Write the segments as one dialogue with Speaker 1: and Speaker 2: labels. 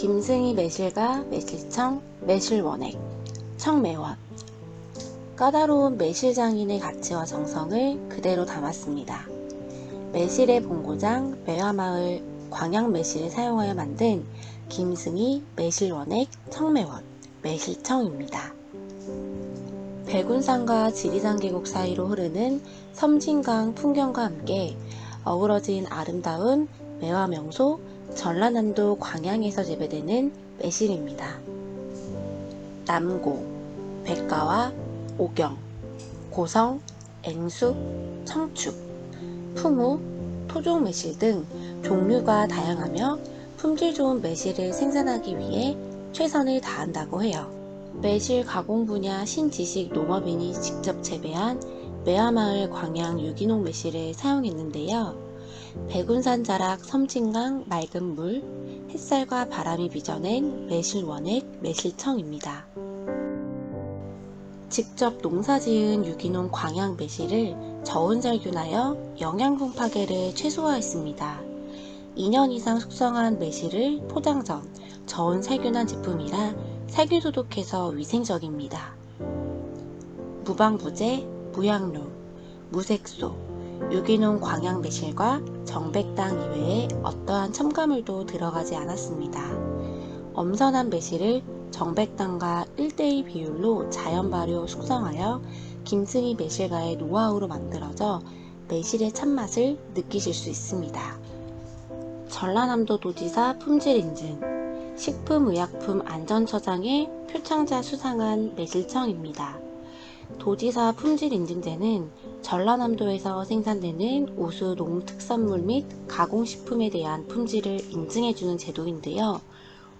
Speaker 1: 김승희 매실과 매실청, 매실원액, 청매원 까다로운 매실장인의 가치와 정성을 그대로 담았습니다. 매실의 본고장 매화마을 광양매실을 사용하여 만든 김승희 매실원액 청매원 매실청입니다. 백운산과 지리산 계곡 사이로 흐르는 섬진강 풍경과 함께 어우러진 아름다운 매화 명소 전라남도 광양에서 재배되는 매실입니다. 남고, 백가와 오경, 고성, 앵숙, 청축, 풍우, 토종 매실 등 종류가 다양하며 품질 좋은 매실을 생산하기 위해 최선을 다한다고 해요. 매실 가공 분야 신지식 농업인이 직접 재배한 매화마을 광양 유기농 매실을 사용했는데요. 백운산 자락 섬진강 맑은 물, 햇살과 바람이 빚어낸 매실원액 매실청입니다. 직접 농사 지은 유기농 광양 매실을 저온 살균하여 영양분 파괴를 최소화했습니다. 2년 이상 숙성한 매실을 포장 전 저온 살균한 제품이라 살균 소독해서 위생적입니다. 무방부제, 무향료, 무색소, 유기농 광양 매실과 정백당 이외에 어떠한 첨가물도 들어가지 않았습니다. 엄선한 매실을 정백당과 1대1 비율로 자연 발효 숙성하여 김승희 매실가의 노하우로 만들어져 매실의 참맛을 느끼실 수 있습니다. 전라남도 도지사 품질 인증 식품의약품안전처장의 표창자 수상한 매실청입니다. 도지사 품질인증제는 전라남도에서 생산되는 우수 농특산물 및 가공식품에 대한 품질을 인증해주는 제도인데요.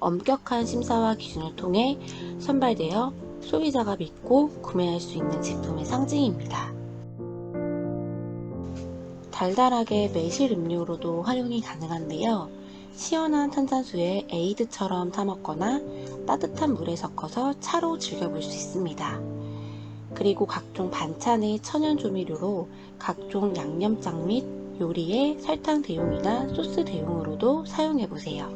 Speaker 1: 엄격한 심사와 기준을 통해 선발되어 소비자가 믿고 구매할 수 있는 제품의 상징입니다. 달달하게 매실 음료로도 활용이 가능한데요. 시원한 탄산수에 에이드처럼 타먹거나 따뜻한 물에 섞어서 차로 즐겨볼 수 있습니다. 그리고 각종 반찬의 천연 조미료로 각종 양념장 및 요리에 설탕 대용이나 소스 대용으로도 사용해보세요.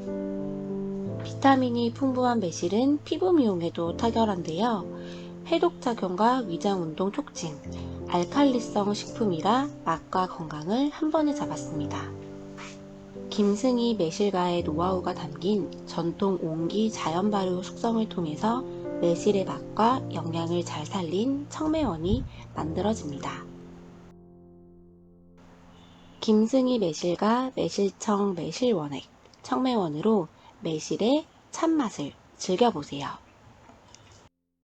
Speaker 1: 비타민이 풍부한 매실은 피부 미용에도 탁월한데요. 해독작용과 위장운동 촉진, 알칼리성 식품이라 맛과 건강을 한 번에 잡았습니다. 김승희 매실가의 노하우가 담긴 전통 옹기 자연 발효 숙성을 통해서 매실의 맛과 영양을 잘 살린 청매원이 만들어집니다. 김승희 매실과 매실청 매실원액 청매원으로 매실의 참맛을 즐겨보세요.